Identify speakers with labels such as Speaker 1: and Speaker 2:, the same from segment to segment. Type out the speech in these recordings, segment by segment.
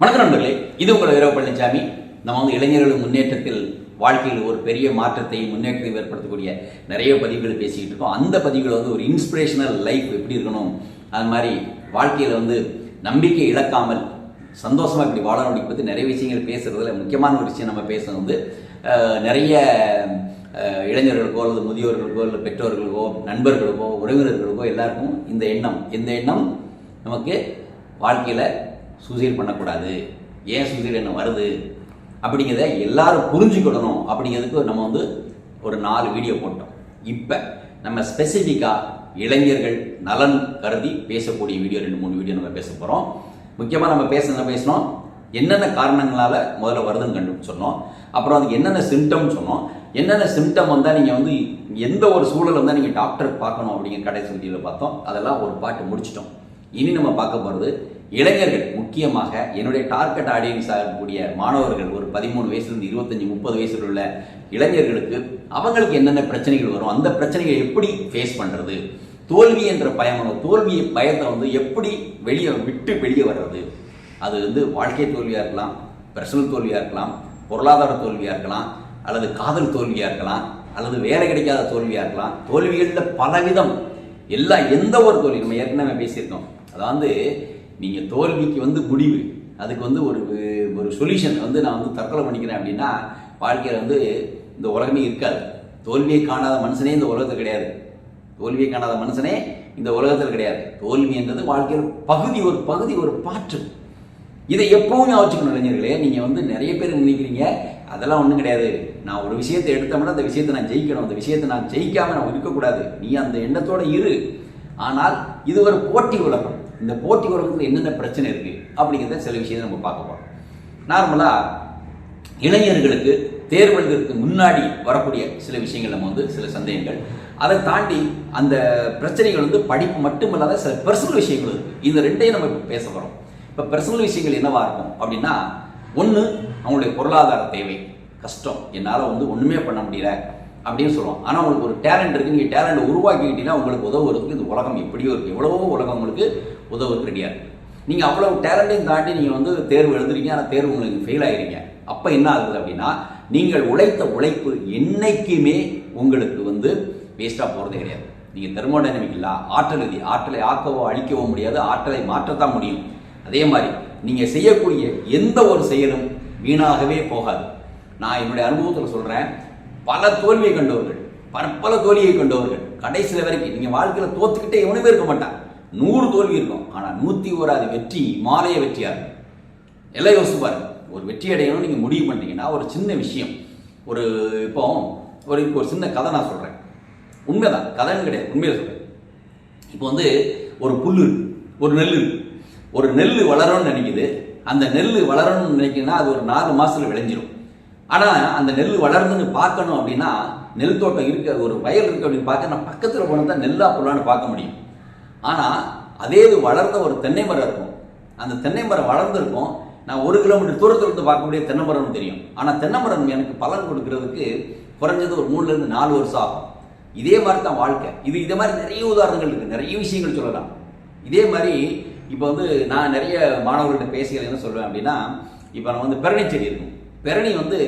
Speaker 1: வணக்கம் நண்பர்களே இது உங்கள் வீரவ பழனிசாமி நம்ம வந்து இளைஞர்கள் முன்னேற்றத்தில் வாழ்க்கையில் ஒரு பெரிய மாற்றத்தை முன்னேற்றத்தை ஏற்படுத்தக்கூடிய நிறைய பதிவுகள் பேசிக்கிட்டு இருக்கோம். அந்த பதிவுகள் வந்து ஒரு இன்ஸ்பிரேஷனல் லைஃப் எப்படி இருக்கணும் அது மாதிரி வாழ்க்கையில் வந்து நம்பிக்கை இழக்காமல் சந்தோஷமாக இப்படி வாழணும் பற்றி நிறைய விஷயங்கள் பேசுகிறதுல முக்கியமான ஒரு விஷயம் நம்ம பேசுகிறது வந்து நிறைய இளைஞர்களுக்கோ அல்லது முதியோர்களுக்கோ இல்லை பெற்றோர்களுக்கோ நண்பர்களுக்கோ உறவினர்களுக்கோ எல்லாருக்கும் இந்த எண்ணம் இந்த எண்ணம் நமக்கு வாழ்க்கையில் சூசைட் பண்ணக்கூடாது. ஏன் சூசைட் என்ன வருது? அப்படிங்கிறத எல்லாரும் புரிஞ்சுக்கிடணும். அப்படிங்கிறதுக்கு நம்ம வந்து ஒரு நாலு வீடியோ போட்டோம். இப்போ நம்ம ஸ்பெசிஃபிக்காக இளைஞர்கள் நலன் கருதி பேசக்கூடிய வீடியோ ரெண்டு மூணு வீடியோ நம்ம பேச போகிறோம் முக்கியமாக நம்ம பேச என்ன பேசணும் என்னென்ன காரணங்களால் முதல்ல வருதுன்னு கண்டு சொன்னோம் அப்புறம் அதுக்கு என்னென்ன சிம்டம் சொன்னோம். என்னென்ன சிம்டம் வந்தால் நீங்கள் வந்து எந்த ஒரு சூழல் வந்தால் நீங்கள் டாக்டர் பார்க்கணும் அப்படிங்கிற கடைசி வீடியோவில் பார்த்தோம். அதெல்லாம் ஒரு பாட்டு முடிச்சிட்டோம். இனி நம்ம பார்க்க போகிறது இளைஞர்கள். முக்கியமாக என்னுடைய டார்கெட் ஆடியன்ஸ் ஆகக்கூடிய மாணவர்கள் ஒரு பதிமூணு வயசுலேருந்து இருபத்தஞ்சி முப்பது வயசுல உள்ள இளைஞர்களுக்கு அவங்களுக்கு என்னென்ன பிரச்சனைகள் வரும் அந்த பிரச்சனைகளை எப்படி ஃபேஸ் பண்ணுறது தோல்வி என்ற பயம் தோல்வி பயத்தை வந்து எப்படி வெளியே விட்டு வெளியே வர்றது அது வந்து வாழ்க்கை தோல்வியாக இருக்கலாம் பர்சனல் தோல்வியாக இருக்கலாம் பொருளாதார தோல்வியாக இருக்கலாம் அல்லது காதல் தோல்வியாக இருக்கலாம் அல்லது வேலை கிடைக்காத தோல்வியாக இருக்கலாம் தோல்விகளில் பலவிதம் எல்லா எந்த ஒரு தோல்வி நம்ம ஏற்கனவே பேசியிருக்கோம் அதாவது நீங்கள் தோல்விக்கு வந்து முடிவு. அதுக்கு வந்து ஒரு ஒரு சொல்யூஷன் வந்து நான் வந்து தற்கொலை பண்ணிக்கிறேன் அப்படின்னா வாழ்க்கையில் வந்து இந்த உலகமே இருக்காது. தோல்வியை காணாத மனுஷனே இந்த உலகத்தில் கிடையாது. தோல்வியை காணாத மனுஷனே இந்த உலகத்தில் கிடையாது. தோல்வி என்றது வாழ்க்கையில் பகுதி ஒரு பகுதி ஒரு பாற்று. இதை எப்பவும் ஞாபகம் இளைஞர்களே. நீங்கள் வந்து நிறைய பேர் நினைக்கிறீங்க அதெல்லாம் ஒன்றும் கிடையாது. நான் ஒரு விஷயத்தை எடுத்தோம்னா அந்த விஷயத்தை நான் ஜெயிக்கணும். அந்த விஷயத்தை நான் ஜெயிக்காமல் நான் இருக்கக்கூடாது நீ அந்த எண்ணத்தோட இரு. ஆனால் இது ஒரு போட்டி உலகம். இந்த போட்டி உலகத்தில் என்னென்ன பிரச்சனை இருக்கு அப்படிங்கிறத சில விஷயத்தை நம்ம பார்க்க போகிறோம் நார்மலாக இளைஞர்களுக்கு தேர்வெழுதற்கு முன்னாடி வரக்கூடிய சில விஷயங்கள் நம்ம வந்து சில சந்தேகங்கள். அதை தாண்டி அந்த பிரச்சனைகள் வந்து படிப்பு மட்டுமல்லாத சில பர்சனல் விஷயங்கள் இருக்கு. இந்த ரெண்டையும் நம்ம இப்போ பேச போகிறோம் இப்போ பர்சனல் விஷயங்கள் என்னவா இருக்கும் அப்படின்னா ஒன்று அவங்களுடைய பொருளாதார தேவை. கஷ்டம். என்னால் வந்து ஒன்றுமே பண்ண முடியல. அப்படின்னு சொல்லுவோம் ஆனால் உங்களுக்கு ஒரு டேலண்ட் இருக்குது நீங்கள் டேலண்ட் உருவாக்கிக்கிட்டீங்கன்னா உங்களுக்கு உதவுறதுக்கு இந்த உலகம் எப்படியோ இருக்குது எவ்வளவோ உலகம் உங்களுக்கு உதவுறதுக்கு ரெடியாக இருக்குது நீங்கள் அவ்வளோ டேலண்ட்டையும் தாண்டி நீங்கள் வந்து தேர்வு எழுதுறீங்க ஆனால் தேர்வு உங்களுக்கு ஃபெயில் ஆகிருங்க அப்போ என்ன ஆகுது அப்படின்னா நீங்கள் உழைத்த உழைப்பு என்னைக்குமே உங்களுக்கு வந்து வேஸ்ட்டாக போகிறதே கிடையாது. நீங்கள் தெர்மோடைனமிக் இல்லை ஆற்றல் விதி ஆற்றலை ஆக்கவோ அழிக்கவோ முடியாது. ஆற்றலை மாற்றத்தான் முடியும். அதே மாதிரி நீங்கள் செய்யக்கூடிய எந்த ஒரு செயலும் வீணாகவே போகாது. நான் என்னுடைய அனுபவத்தில் சொல்கிறேன் பல தோல்வியை கண்டவர்கள் பற்பல தோல்வியை கண்டவர்கள். கடைசியில் வரைக்கும் நீங்கள் வாழ்க்கையில் தோத்துக்கிட்டே எவனுமே இருக்க மாட்டான். நூறு தோல்வி இருக்கும். ஆனால் நூற்றி ஓராது வெற்றி மாலைய வெற்றியாக இருக்கும். எல்லாம் யோசிச்சு பாருங்க. ஒரு வெற்றி அடையணும்னு நீங்கள் முடிவு பண்ணிட்டீங்கன்னா ஒரு சின்ன விஷயம். ஒரு இப்போ ஒரு இப்போ ஒரு சின்ன கதை நான் சொல்கிறேன் உண்மைதான். கதைன்னு கிடையாது. உண்மையை சொல்கிறேன் இப்போ வந்து ஒரு புல் ஒரு நெல் ஒரு நெல் வளரணும்னு நினைக்குது. அந்த நெல் வளரணும்னு நினைக்கினா அது ஒரு நாலு மாதத்தில் விளைஞ்சிரும். ஆனால் அந்த நெல் வளர்ந்துன்னு பார்க்கணும் அப்படின்னா நெல் தோட்டம் இருக்க ஒரு வயல் இருக்கு அப்படின்னு பார்க்க நான் பக்கத்தில் போனால் தான் நெல்லா போடலான்னு பார்க்க முடியும். ஆனால் அதே இது வளர்ந்த ஒரு தென்னை மரம் இருக்கும். அந்த தென்னை மரம் வளர்ந்துருக்கும். நான் ஒரு கிலோமீட்டர் தூரத்தில் இருந்து பார்க்கக்கூடிய தென்னை மரம்னு தெரியும். ஆனால் தென்னை மரம் எனக்கு பலன் கொடுக்கறதுக்கு குறைஞ்சது ஒரு மூணுலேருந்து நாலு வருஷம் ஆகும். இதே மாதிரி தான் வாழ்க்கை. இது இதே மாதிரி நிறைய உதாரணங்கள் இருக்குது நிறைய விஷயங்கள் சொல்லலாம். இதே மாதிரி இப்போ வந்து நான் நிறைய மாணவர்கள்ட்ட பேசுகிறது என்ன சொல்லுவேன் அப்படின்னா இப்போ நான் வந்து பெரணி செடி இருக்கும். பெரணி வந்து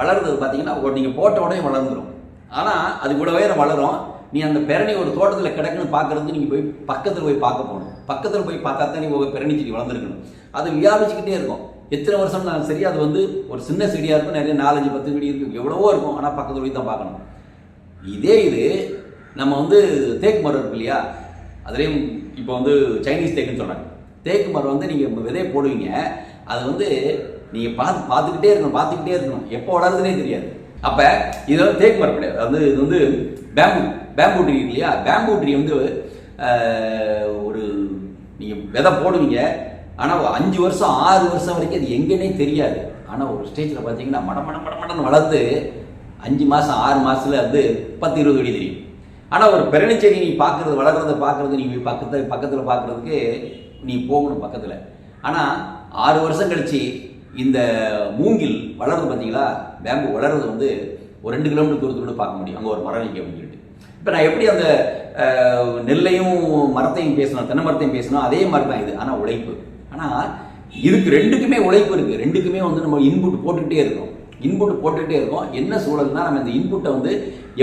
Speaker 1: வளர்றது பார்த்தீங்கன்னா நீங்கள் போட்ட உடனே வளர்ந்துடும் ஆனால் அது கூட உயரம் வளரும். நீ அந்த பெரணி ஒரு தோட்டத்தில் கிடக்குன்னு பார்க்குறது நீங்கள் போய் பக்கத்தில் போய் பார்க்க போகணும். பக்கத்தில் போய் பார்த்தா தான் நீ பெரணி செடி வளர்ந்துருக்கணும். அது வியாபிச்சுக்கிட்டே இருக்கும். எத்தனை வருஷம் நான் சரி அது வந்து ஒரு சின்ன செடியாக இருக்கும் நிறைய நாலஞ்சு பத்து செடி இருக்கும் எவ்வளவோ இருக்கும் ஆனால் பக்கத்தில் போய் தான் பார்க்கணும். இதே இது நம்ம வந்து தேக்கு மரம் இருக்கு இல்லையா? அதுலேயும் இப்போ வந்து சைனீஸ் தேக்குன்னு சொல்கிறாங்க தேக்கு மரம் வந்து நீங்கள் விதையை போடுவீங்க. அது வந்து நீங்கள் பார்த்து பார்த்துக்கிட்டே இருக்கணும் பார்த்துக்கிட்டே இருக்கணும். எப்போ வளருதுனே தெரியாது. அப்போ இது வந்து தேக்கு மரம் கிடையாது. அது இது வந்து பேம்பு பேம்பு ட்ரீ இல்லையா? பேம்பு ட்ரீ வந்து ஒரு நீங்கள் விதை போடுவீங்க. ஆனால் அஞ்சு வருஷம் ஆறு வருஷம் வரைக்கும் அது எங்கன்னே தெரியாது. ஆனால் ஒரு ஸ்டேஜில் பார்த்தீங்கன்னா மட மட மட வளர்ந்து அஞ்சு மாதம் ஆறு மாதத்துல வந்து பத்து இருபது அடி தெரியும். ஆனால் ஒரு பெருணிச்செடி நீ பார்க்குறது வளர்கிறத பார்க்குறது நீ போய் பக்கத்தில் பக்கத்தில் பார்க்குறதுக்கு நீ போகணும் பக்கத்தில். ஆனால் ஆறு வருஷம் கழிச்சு இந்த மூங்கில் வளருது பார்த்தீங்களா பேம்பு வளர்றது வந்து ஒரு ரெண்டு கிலோமீட்டர் தூரத்தோட பார்க்க முடியும். அங்கே ஒரு மரம் நிற்க அப்படின்னு சொல்லிட்டு. இப்போ நான் எப்படி அந்த நெல்லையும் மரத்தையும் பேசணும் தென்னை மரத்தையும் பேசணும் அதே மாதிரி தான் இது. ஆனால் உழைப்பு. ஆனால் இதுக்கு ரெண்டுக்குமே உழைப்பு இருக்குது ரெண்டுக்குமே வந்து நம்ம இன்புட் போட்டுக்கிட்டே இருக்கோம். இன்புட் போட்டுக்கிட்டே இருக்கோம். என்ன சூழல்னா நம்ம இந்த இன்புட்டை வந்து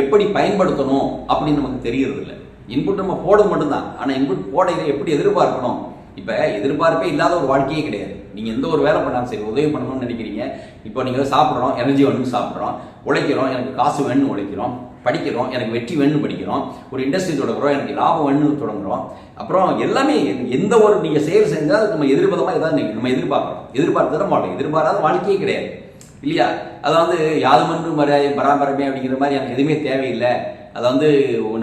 Speaker 1: எப்படி பயன்படுத்தணும் அப்படின்னு நமக்கு தெரியறதில்ல. இல்லை இன்புட் நம்ம போடுறது மட்டும்தான். ஆனால் இன்புட் போட எப்படி எதிர்பார்க்கணும்? இப்போ எதிர்பார்ப்பே இல்லாத ஒரு வாழ்க்கையே கிடையாது. நீங்கள் எந்த ஒரு வேலை பண்ணாலும் சரி உதவி பண்ணணும்னு நினைக்கிறீங்க. இப்போ நீங்கள் சாப்பிட்றோம் எனர்ஜி வேணும்னு சாப்பிட்றோம். உழைக்கிறோம் எனக்கு காசு வேணும்னு உழைக்கிறோம். படிக்கிறோம் எனக்கு வெற்றி வேணும்னு படிக்கிறோம். ஒரு இண்டஸ்ட்ரி தொடங்குறோம் எனக்கு லாபம் வேணும்னு தொடங்குறோம். அப்புறம் எல்லாமே எந்த ஒரு நீங்கள் செயல் செஞ்சால் அதுக்கு நம்ம எதிர்பார்த்தமாக ஏதாவது நம்ம எதிர்பார்க்குறோம். எதிர்பார்த்து தான் மாட்டோம் எதிர்பாராத வாழ்க்கையே கிடையாது. இல்லையா? அதை வந்து யாதுமன்று மரியாதை பராபரமே அப்படிங்கிற மாதிரி எனக்கு எதுவுமே தேவையில்லை. அதை வந்து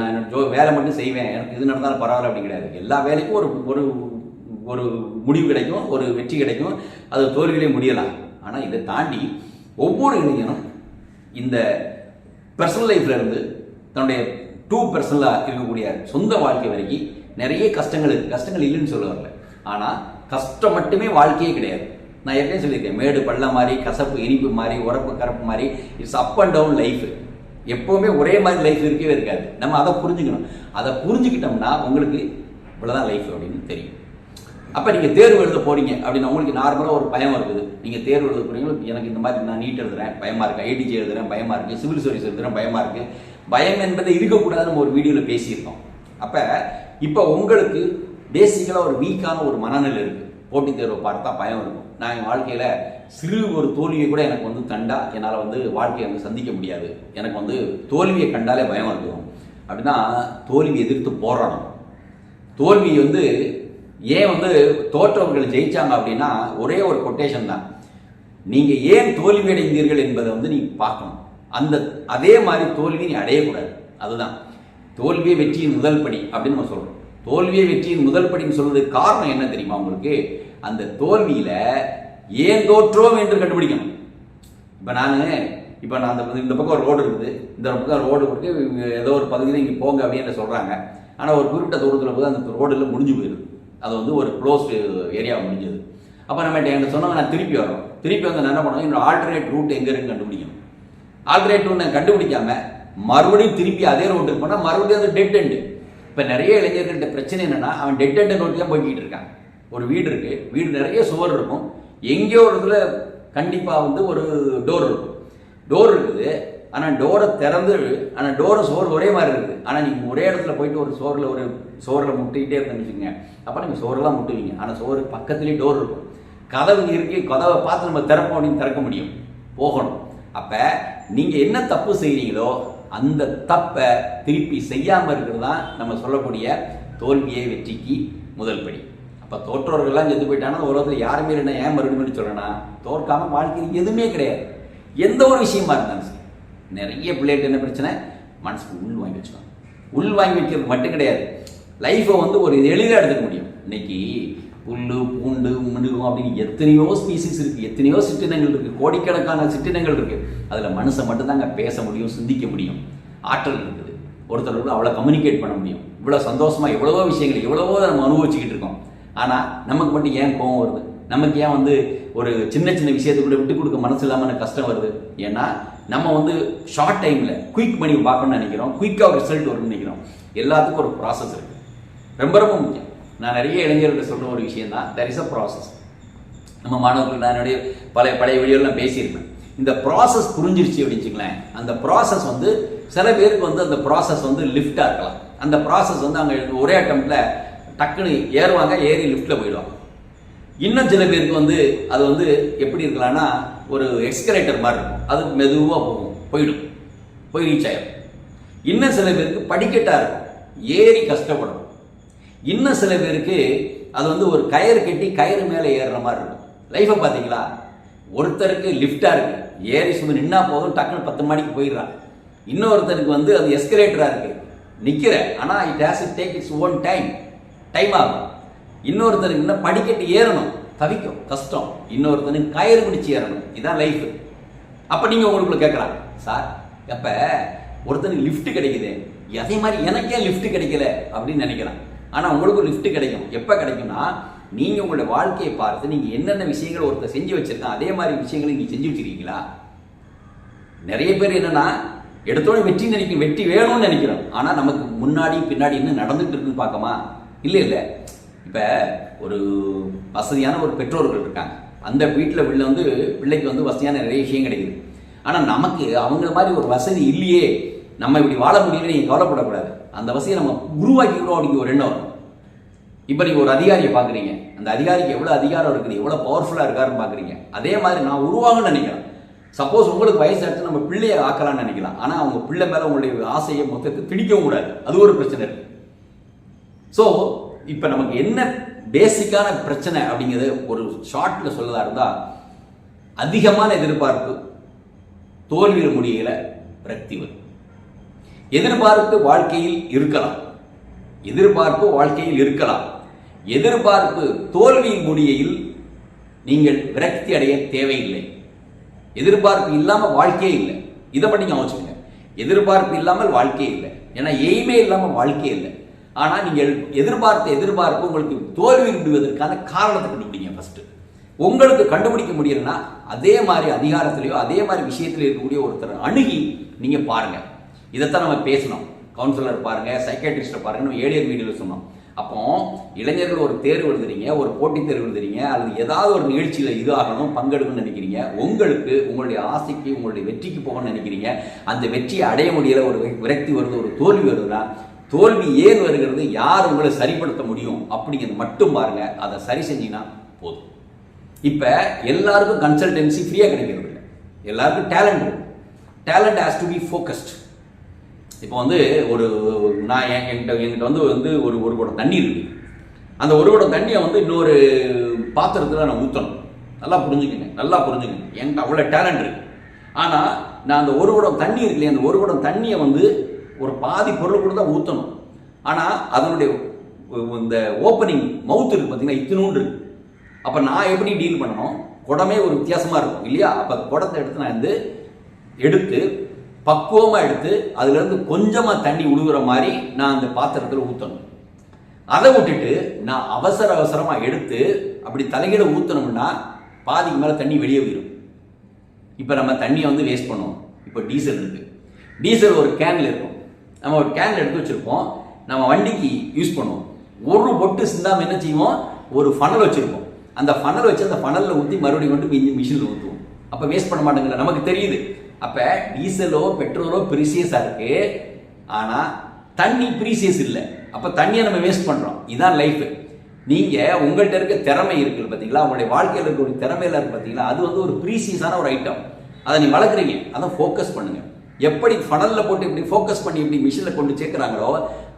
Speaker 1: நான் ஜோ வேலை மட்டும் செய்வேன். எனக்கு இது நடந்தாலும் பரவாயில்ல அப்படி கிடையாது. எல்லா வேலைக்கும் ஒரு ஒரு ஒரு முடிவு கிடைக்கும் ஒரு வெற்றி கிடைக்கும் அது தோல்வியிலே முடியலாம். ஆனால் இதை தாண்டி ஒவ்வொரு இளைஞனும் இந்த பர்சனல் லைஃப்ல இருந்து தன்னுடைய டூ பர்சனலாக இருக்கக்கூடிய சொந்த வாழ்க்கை வரைக்கும் நிறைய கஷ்டங்கள் இருக்குது கஷ்டங்கள் இல்லைன்னு சொல்ல வரல. ஆனால் கஷ்டம் மட்டுமே வாழ்க்கையே கிடையாது. நான் ஏற்கனவே சொல்லியிருக்கேன். மேடு பள்ளம் மாதிரி கசப்பு இனிப்பு மாதிரி உரப்பு கரப்பு மாதிரி it's up and down life எப்போவுமே ஒரே மாதிரி லைஃப் இருக்கவே இருக்காது. நம்ம அதை புரிஞ்சுக்கணும். அதை புரிஞ்சுக்கிட்டோம்னா உங்களுக்கு இவ்வளோதான் லைஃப் அப்படின்னு தெரியும். அப்போ நீங்கள் தேர்வு எழுத போறீங்க அப்படின்னா உங்களுக்கு நார்மலாக ஒரு பயம் இருக்குது. நீங்கள் தேர்வு எழுத போறீங்க எனக்கு இந்த மாதிரி நான் நீட் எழுதுறேன் பயமாக இருக்கு. ஐடிஜி எழுதுறேன் பயமாக இருக்குது சிவில் சர்வீஸ் எழுதுறேன் பயமாக இருக்குது பயம் என்பதை இருக்கக்கூடாதுன்னு நம்ம ஒரு வீடியோவில் பேசியிருக்கோம். அப்போ இப்போ உங்களுக்கு பேசிக்கலாக ஒரு வீக்கான ஒரு மனநிலை இருக்குது போட்டித் தேர்வை பார்த்தா பயம் இருக்கும். நான் என் வாழ்க்கையில் சிறு ஒரு தோல்வியை கூட எனக்கு வந்து கண்டா என்னால் வந்து வாழ்க்கையை வந்து சந்திக்க முடியாது. எனக்கு வந்து தோல்வியை கண்டாலே பயம் இருக்கும் அப்படின்னா தோல்வி எதிர்த்து போராடணும். தோல்வி வந்து ஏன் வந்து தோற்றவர்கள் ஜெயிச்சாங்க அப்படின்னா ஒரே ஒரு கொட்டேஷன் தான். நீங்கள் ஏன் தோல்வி அடைந்தீர்கள் என்பதை வந்து நீ பார்க்கணும். அந்த அதே மாதிரி தோல்வி நீ அடையக்கூடாது. அதுதான். தோல்வியே வெற்றியின் முதல் படி அப்படின்னு நம்ம சொல்கிறோம் தோல்வியே வெற்றியின் முதல் படின்னு சொல்றதுக்கு காரணம் என்ன தெரியுமா உங்களுக்கு? அந்த தோல்வியில் ஏன் தோற்றோம் என்று கண்டுபிடிக்கணும். இப்போ நான் இப்போ நான் அந்த இந்த பக்கம் ரோடு இருக்குது. இந்த பக்கம் ரோடு இருக்குது இவங்க ஏதோ ஒரு பகுதியில் இங்கே போங்க அப்படின்னு சொல்கிறாங்க ஆனால் ஒரு குறிப்பிட்ட தூரத்தில் போது அந்த ரோடில் முடிஞ்சு போயிடுது. அது வந்து ஒரு க்ளோஸ் ஏரியா முடிஞ்சது. அப்போ நம்ம என்கிட்ட சொன்னவங்க நான் திருப்பி வரோம் திருப்பி வந்து நான் என்ன பண்ணணும் என்னோட ஆல்டர்னேட் ரூட் எங்கே இருக்குன்னு கண்டுபிடிக்கணும். ஆல்டர்னேட் ரூட் நான் கண்டுபிடிக்காம மறுபடியும் திருப்பி அதே ரோட்டுக்கு போனால் மறுபடியும் அது டெட் எண்டு இப்போ நிறைய இளைஞர்கள்ட்ட பிரச்சனை என்னென்னா அவன் டெட் எண்டு நோக்கி தான் போய்கிட்டு இருக்கான். ஒரு வீடு இருக்குது வீடு நிறைய சுவர் இருக்கும். எங்கேயோ ஒரு இடத்துல கண்டிப்பாக வந்து ஒரு டோர் இருக்கும். டோர் இருக்குது. ஆனால் டோரை திறந்து ஆனால் டோரை சோறு ஒரே மாதிரி இருக்குது ஆனால் நீங்கள் ஒரே இடத்துல போயிட்டு ஒரு சோறில் ஒரு சோறில் முட்டிக்கிட்டே இருந்துச்சுங்க வச்சுக்கோங்க. அப்போ நீங்கள் சோறெல்லாம் முட்டுவீங்க. ஆனால் சோறு பக்கத்துலேயே டோர் இருக்கும். கதவு இருக்கு கதவை பார்த்து நம்ம திறப்போம் அப்படின்னு திறக்க முடியும். போகணும். அப்போ நீங்கள் என்ன தப்பு செய்கிறீங்களோ அந்த தப்பை திருப்பி செய்யாமல் இருக்கிறது தான் நம்ம சொல்லக்கூடிய தோல்வியை வெற்றிக்கு முதல் படி. அப்போ தோற்றவர்கள்லாம் செத்து போயிட்டாங்கன்னா உலகத்தில் யாருமே என்ன ஏன் மறுபடியும் சொல்கிறேன்னா தோற்காமல் வாழ்க்கையில் எதுவுமே கிடையாது. எந்த ஒரு விஷயமா இருந்தாலும் நிறைய பிள்ளைகிட்ட என்ன பிரச்சனை? மனசுக்கு உள் வாங்கி வச்சுக்கோங்க உள் வாங்கி வைக்கிறது மட்டும் கிடையாது. லைஃப்பை வந்து ஒரு எளிதாக எடுத்துக்க முடியும். இன்னைக்கு புல்லு பூண்டு மிருகம் அப்படின்னு எத்தனையோ ஸ்பீசிஸ் இருக்குது எத்தனையோ சிற்றினங்கள் இருக்குது கோடிக்கணக்கான சிற்றினங்கள் இருக்குது அதில் மனுஷன் மட்டும்தாங்க பேச முடியும் சிந்திக்க முடியும். ஆற்றல் இருக்குது. ஒருத்தரோட அவ்வளோ கம்யூனிகேட் பண்ண முடியும். இவ்வளோ சந்தோஷமாக எவ்வளவோ விஷயங்கள் எவ்வளவோ நம்ம அனுபவிச்சுக்கிட்டு இருக்கோம். ஆனால் நமக்கு மட்டும் ஏன் கோவம் வருது? நமக்கு ஏன் வந்து ஒரு சின்ன சின்ன விஷயத்துக்குள்ளே விட்டு கொடுக்க மனசு இல்லாமல் கஷ்டம் வருது? ஏன்னா நம்ம வந்து ஷார்ட் டைமில் குயிக் பண்ணி பார்க்கணும்னு நினைக்கிறோம். குயிக்காக ரிசல்ட் வரும்னு நினைக்கிறோம். எல்லாத்துக்கும் ஒரு ப்ராசஸ் இருக்குது ரொம்ப ரொம்ப முக்கியம். நான் நிறைய இளைஞர்கிட்ட சொல்கிற ஒரு விஷயம் தான் தெர் இஸ் அ ப்ராசஸ் நம்ம மாணவர்கள் நான் என்னுடைய பழைய பழைய வீடியோலாம் பேசியிருப்பேன். இந்த ப்ராசஸ் புரிஞ்சிருச்சு அப்படின்னு அந்த ப்ராசஸ் வந்து சில பேருக்கு வந்து அந்த ப்ராசஸ் வந்து லிஃப்டாக இருக்கலாம். அந்த ப்ராசஸ் வந்து அங்கே ஒரே அட்டம்ப்டில் டக்குன்னு ஏறுவாங்க ஏறி லிஃப்ட்டில் போயிடுவாங்க. இன்னும் சில பேருக்கு வந்து அது வந்து எப்படி இருக்கலாம்னா ஒரு எக்ஸ்கலேட்டர் மாதிரி இருக்கும். அது மெதுவாக போகும். போயிடும். போய் ரீச் ஆகிடும் இன்னும் சில பேருக்கு படிக்கட்டாக இருக்கும். ஏறி கஷ்டப்படும். இன்னும் சில பேருக்கு அது வந்து ஒரு கயிறு கட்டி கயிறு மேலே ஏறுற மாதிரி இருக்கும். லைஃப்பை பார்த்தீங்களா? ஒருத்தருக்கு லிஃப்டாக இருக்குது ஏறி சும்மா நின்னா போதும் டக்குன்னு பத்து மணிக்கு போயிடுறான். இன்னொருத்தருக்கு வந்து அது எஸ்கலேட்டராக இருக்குது நிற்கிற ஆனால் it has it take its own time time ஆகும். இன்னொருத்தருக்கு என்ன படிக்கட்டு ஏறணும். தவிக்கும் கஷ்டம். இன்னொருத்தனுக்கு கயிறு பிடிச்சி ஏறணும். இதுதான் லைஃப் அப்போ நீங்கள் உங்களுக்குள்ள கேட்கலாம் சார் அப்போ ஒருத்தனுக்கு லிஃப்ட் கிடைக்குது? அதே மாதிரி எனக்கே லிஃப்ட் கிடைக்கல? அப்படின்னு நினைக்கலாம் ஆனால் உங்களுக்கு லிஃப்ட் கிடைக்கும். எப்போ கிடைக்கும்னா நீங்கள் உங்களுடைய வாழ்க்கையை பார்த்து நீங்கள் என்னென்ன விஷயங்கள் ஒருத்தர் செஞ்சு வச்சிருக்கான் அதே மாதிரி விஷயங்களை நீங்கள் செஞ்சு வச்சிருக்கீங்களா? நிறைய பேர் என்னென்னா எடுத்தோட வெற்றி நினைக்கும் வெற்றி வேணும்னு நினைக்கிறோம். ஆனால் நமக்கு முன்னாடி பின்னாடி என்ன நடந்துகிட்டு இருக்குன்னு பார்க்கமா? இல்லை இல்லை. இப்போ ஒரு வசதியான ஒரு பெற்றோர்கள் இருக்காங்க. அந்த வீட்டில் உள்ள வந்து பிள்ளைக்கு வந்து வசதியான நிறைய விஷயம் கிடைக்குது. ஆனால் நமக்கு அவங்கள மாதிரி ஒரு வசதி இல்லையே நம்ம இப்படி வாழ முடியல நீங்கள் கவலைப்படக்கூடாது. அந்த வசதியை நம்ம உருவாக்கிக்கிறோம் அப்படிங்கிற ஒரு எண்ணம் இப்போ நீங்கள் ஒரு அதிகாரியை பார்க்குறீங்க அந்த அதிகாரிக்கு எவ்வளோ அதிகாரம் இருக்குது எவ்வளோ பவர்ஃபுல்லாக இருக்காருன்னு பார்க்குறீங்க அதே மாதிரி நான் உருவாகணும்னு நினைக்கிறேன். சப்போஸ் உங்களுக்கு வயசு எடுத்து நம்ம பிள்ளையை ஆக்கலாம்னு நினைக்கலாம். ஆனால் அவங்க பிள்ளை மேலே உங்களுடைய ஆசையை மொத்தத்தை திணிக்கவும் கூடாது. அது ஒரு பிரச்சனை இருக்குது ஸோ இப்போ நமக்கு என்ன பேசிக்கான பிரச்சனை அப்படிங்கிறது ஒரு ஷார்ட்டில் சொல்லதா இருந்தால் அதிகமான எதிர்பார்ப்பு தோல்வியில் முடியல விரக்தி வரும். எதிர்பார்ப்பு வாழ்க்கையில் இருக்கலாம். எதிர்பார்ப்பு வாழ்க்கையில் இருக்கலாம். எதிர்பார்ப்பு தோல்வியின் முடியையில் நீங்கள் விரக்தி அடைய தேவையில்லை. எதிர்பார்ப்பு இல்லாமல் வாழ்க்கையே இல்லை. இதை மட்டும் ஞாபகம் வச்சுக்கோங்க எதிர்பார்ப்பு இல்லாமல் வாழ்க்கையே இல்லை. ஏன்னா எய்மே இல்லாமல் வாழ்க்கையே இல்லை. ஆனால் நீங்கள் எதிர்பார்த்த எதிர்பார்ப்பு உங்களுக்கு தோல்வி விடுவதற்கான காரணத்தை கண்டுபிடிங்க ஃபஸ்ட்டு உங்களுக்கு கண்டுபிடிக்க முடியலன்னா அதே மாதிரி அதிகாரத்திலையோ அதே மாதிரி விஷயத்தில் இருக்கக்கூடிய ஒருத்தர் அணுகி நீங்கள் பாருங்கள் இதைத்தான் நம்ம பேசணும். கவுன்சிலர் பாருங்கள் சைக்காட்ரிஸ்ட்டை பாருங்கள் நம்ம ஏழியர் வீடியோவில் சொன்னோம். அப்போ இளைஞர்கள் ஒரு தேர்வு எழுதுறீங்க ஒரு போட்டித் தேர்வு எழுதுறீங்க அல்லது ஏதாவது ஒரு நிகழ்ச்சியில் இது ஆகணும் பங்கெடுக்கணும்னு நினைக்கிறீங்க உங்களுக்கு உங்களுடைய ஆசைக்கு உங்களுடைய வெற்றிக்கு போகணும்னு நினைக்கிறீங்க அந்த வெற்றியை அடைய முடியல ஒரு விரக்தி வருது ஒரு தோல்வி வருதுன்னா தோல்வி ஏன் வருகிறது? யார் உங்களை சரிப்படுத்த முடியும்? அப்படிங்கிறது மட்டும் பாருங்க. அதை சரி செஞ்சீங்கன்னா போதும். இப்போ எல்லாருக்கும் கன்சல்டன்சி ஃப்ரீயாக கிடைக்கிறது இல்லை. எல்லாருக்கும் talent talent has to be focused இப்போ வந்து ஒரு நான் என்கிட்ட என்கிட்ட வந்து வந்து ஒரு ஒரு குடம் தண்ணி இருக்கு. அந்த ஒரு குடம் தண்ணியை வந்து இன்னொரு பாத்திரத்தில் நான் ஊற்றணும் நல்லா புரிஞ்சுக்கங்க. நல்லா புரிஞ்சுக்கங்க. என்கிட்ட அவ்வளோ டேலண்ட் இருக்கு. ஆனால் நான் அந்த ஒரு குடம் தண்ணி இருக்கு அந்த ஒரு குடம் தண்ணியை வந்து ஒரு பாதி பொருள் கூட தான் ஊற்றணும் ஆனால் அதனுடைய இந்த ஓப்பனிங் மவுத் இருக்கு பார்த்தீங்கன்னா இத்தினூண்டு இருக்கு. அப்போ நான் எப்படி டீல் பண்ணணும் குடமே ஒரு வித்தியாசமாக இருக்கும் இல்லையா? அப்போ குடத்தை எடுத்து நான் வந்து எடுத்து பக்குவமாக எடுத்து அதுலேருந்து கொஞ்சமாக தண்ணி உழுகுற மாதிரி நான் அந்த பாத்திரத்தில் ஊற்றணும் அதை விட்டுட்டு நான் அவசர அவசரமாக எடுத்து அப்படி தலைகீழ ஊற்றணும்னா பாதிக்கு மேலே தண்ணி வெளியே போயிடும் இப்போ நம்ம தண்ணியை வந்து வேஸ்ட் பண்ணுவோம். இப்போ டீசல் இருக்குது டீசல் ஒரு கேனில் இருக்கும். நம்ம ஒரு கேனில் எடுத்து வச்சுருப்போம். நம்ம வண்டிக்கு யூஸ் பண்ணுவோம். ஒரு பொட்டு சிந்தாமல் என்ன செய்வோம்? ஒரு ஃபனல் வச்சுருப்போம். அந்த ஃபனல் வச்சு அந்த ஃபனலில் ஊற்றி மறுபடியும் கொண்டு மிஞ்சி மிஷினில் ஊற்றுவோம் அப்போ வேஸ்ட் பண்ண மாட்டேங்கிற நமக்கு தெரியுது. அப்போ டீசலோ பெட்ரோலோ ப்ரீசியஸாக இருக்கு. ஆனால் தண்ணி ப்ரீசியஸ் இல்லை. அப்போ தண்ணியை நம்ம வேஸ்ட் பண்ணுறோம் இதுதான் லைஃப் நீங்கள் உங்கள்கிட்ட இருக்க திறமை இருக்குது பார்த்தீங்களா உங்களுடைய வாழ்க்கையில் இருக்க ஒரு திறமையில இருக்குது பார்த்தீங்களா அது வந்து ஒரு ப்ரீசியஸான ஒரு ஐட்டம் அதை நீ வளர்க்குறீங்க. அதை ஃபோக்கஸ் பண்ணுங்கள் எப்படி ஃபனலில் போட்டு இப்படி ஃபோக்கஸ் பண்ணி இப்படி மிஷினில் கொண்டு சேர்க்குறாங்களோ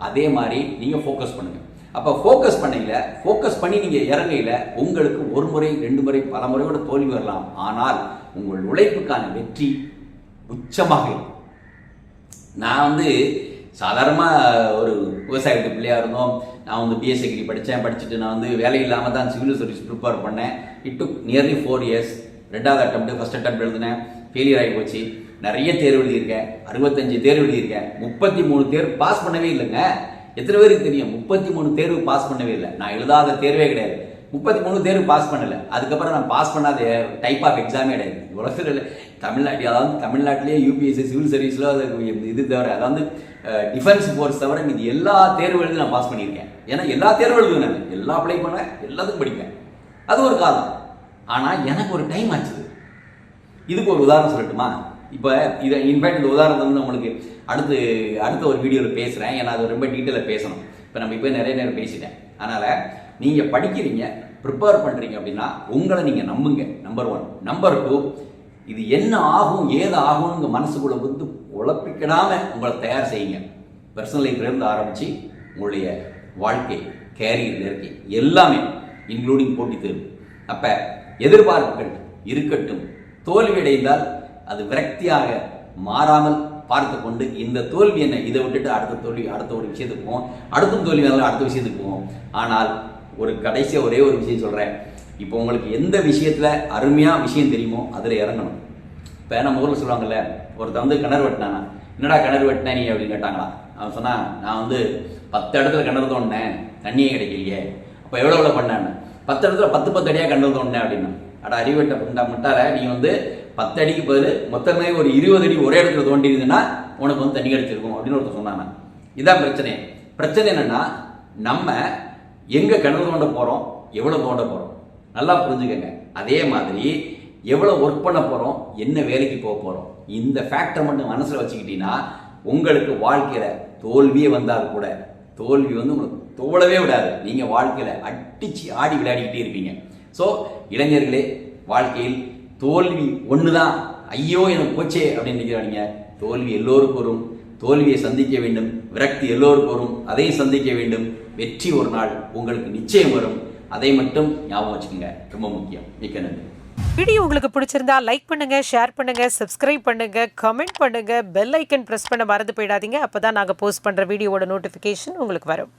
Speaker 1: அதே மாதிரி நீங்கள் ஃபோக்கஸ் பண்ணுங்கள் அப்போ ஃபோக்கஸ் பண்ணையில் ஃபோக்கஸ் பண்ணி நீங்கள் இறங்கையில் உங்களுக்கு ஒரு முறை ரெண்டு முறை பல முறையோட தோல்வி வரலாம். ஆனால் உங்கள் உழைப்புக்கான வெற்றி உச்சமாக நான் வந்து சாதாரணமாக ஒரு விவசாயத்து பிள்ளையாக இருந்தோம். நான் வந்து பிஎஸ் டிகிரி படித்தேன் படிச்சுட்டு நான் வந்து வேலை இல்லாமல் தான் சிவில் சர்வீஸ் ப்ரிப்பேர் பண்ணேன். It took nearly four years ரெண்டாவது அட்டம் ஃபஸ்ட் அட்டம் எழுதினேன். ஃபெயிலியர் ஆகி போச்சு. நிறைய தேர்வு எழுதியிருக்கேன். அறுபத்தஞ்சு தேர்வு எழுதியிருக்கேன். முப்பத்தி மூணு தேர்வு பாஸ் பண்ணவே இல்லைங்க. எத்தனை பேருக்கு தெரியும்? முப்பத்தி மூணு தேர்வு பாஸ் பண்ணவே இல்லை. நான் எழுதாத தேர்வே கிடையாது. முப்பத்தி மூணு தேர்வு பாஸ் பண்ணல. அதுக்கப்புறம் நான் பாஸ் பண்ணாத டைப் ஆஃப் எக்ஸாமே கிடையாது. உலகத்தில் தமிழ்நாட்டில் அதாவது தமிழ்நாட்டிலேயே யூபிஎஸ்சி சிவில் சர்வீஸில் இது தவிர அதாவது டிஃபென்ஸ் ஃபோர்ஸ் தவிர மீதி எல்லா தேர்வு எழுதி நான் பாஸ் பண்ணியிருக்கேன். ஏன்னா எல்லா தேர்வு எழுதுவேன் நான். எல்லா அப்ளை பண்ணுவேன் எல்லாத்துக்கும் படிப்பேன். அது ஒரு காலம். ஆனால் எனக்கு ஒரு டைம் ஆச்சு. இதுக்கு ஒரு உதாரணம் சொல்லட்டுமா? இப்போ இதை இன்ஃபேக்ட் இந்த உதாரணத்தை வந்து நம்மளுக்கு அடுத்து அடுத்த ஒரு வீடியோவில் பேசுகிறேன் ஏன்னா அது ரொம்ப டீட்டெயிலாக பேசணும். இப்போ நம்ம இப்போ நிறைய நேரம் பேசிட்டேன். அதனால் நீங்கள் படிக்கிறீங்க ப்ரிப்பேர் பண்ணுறீங்க அப்படின்னா உங்களை நீங்கள் நம்புங்க. நம்பர் ஒன் நம்பர் டூ இது என்ன ஆகும் ஏது ஆகும்னு மனசுக்குள்ளே வந்து உழப்பிக்கிடாமல் உங்களை தயார் செய்யுங்க. பர்சனல் லைஃப்லேருந்து ஆரம்பித்து உங்களுடைய வாழ்க்கை கேரியர் இருக்கு. எல்லாமே இன்க்ளூடிங் போட்டி தேர்வு. அப்போ எதிர்பார்ப்புகள் இருக்கட்டும். தோல்வி அடைந்தால் அது விரக்தியாக மாறாமல் பார்த்து கொண்டு இந்த தோல்வி என்ன? இதை விட்டுட்டு அடுத்த தோல்வி அடுத்த ஒரு விஷயத்துக்கு போவோம். அடுத்த தோல்வி வந்தாலும் அடுத்த விஷயத்துக்கு போவோம். ஆனால் ஒரு கடைசியாக ஒரே ஒரு விஷயம் சொல்கிறேன் இப்போ உங்களுக்கு எந்த விஷயத்தில் அருமையாக விஷயம் தெரியுமோ அதில் இறங்கணும். இப்போ நம்ம ஊரில் சொல்லுவாங்கல்ல ஒருத்தன் வந்து கிணறு வெட்டினானா என்னடா கிணறு வெட்டினா நீ? அப்படின்னு கேட்டாங்களா அவன் சொன்னான் நான் வந்து பத்து இடத்துல கிணறு தோண்டினேன் தண்ணியே கிடைக்கலையே. அப்போ எவ்வளோ எவ்வளோ பண்ணேன்? பத்து இடத்துல பத்து பத்து அடியாக கிணறு தோண்டினேன் அப்படின்னா. அட அறிவட்ட புண்டா நீ வந்து பத்து அடிக்கு பதில் மொத்தமே ஒரு இருபது அடி ஒரே இடத்துல தோண்டி இருந்ததுன்னா உனக்கு வந்து தண்ணி கிடைச்சிருக்கும் அப்படின்னு ஒருத்தர் சொன்னாங்க. இதான் பிரச்சனை. பிரச்சனை என்னன்னா நம்ம எங்கே கிணறு தோண்ட போகிறோம் எவ்வளோ தோண்ட போகிறோம் நல்லா புரிஞ்சுக்கங்க. அதே மாதிரி எவ்வளோ ஒர்க் பண்ண போகிறோம் என்ன வேலைக்கு போக போகிறோம் இந்த ஃபேக்டரை மட்டும் மனசில் வச்சுக்கிட்டீங்கன்னா உங்களுக்கு வாழ்க்கையில் தோல்வியே வந்தால் கூட தோல்வி வந்து உங்களுக்கு தோழவே விடாது. நீங்கள் வாழ்க்கையில் அடிச்சு ஆடி விளையாடிக்கிட்டே இருப்பீங்க. ஸோ இளைஞர்களே வாழ்க்கையில் தோல்வி ஒன்று தான் ஐயோ எனக்கு போச்சே அப்படின்னு நினைக்கிறாங்க தோல்வி எல்லோருக்கும் வரும். தோல்வியை சந்திக்க வேண்டும். விரக்தி எல்லோருக்கும் வரும். அதையும் சந்திக்க வேண்டும். வெற்றி ஒரு நாள் உங்களுக்கு நிச்சயம் வரும். அதை மட்டும் ஞாபகம் வச்சுக்கோங்க. ரொம்ப முக்கியம். மிக்க நன்றி.
Speaker 2: வீடியோ உங்களுக்கு பிடிச்சிருந்தா லைக் பண்ணுங்க ஷேர் பண்ணுங்க சப்ஸ்கிரைப் பண்ணுங்க கமெண்ட் பண்ணுங்க பெல் ஐக்கன் பிரஸ் பண்ண மறந்து போயிடாதீங்க. அப்பதான் நாங்க போஸ்ட் பண்ற வீடியோவோட நோட்டிபிகேஷன் உங்களுக்கு வரும்.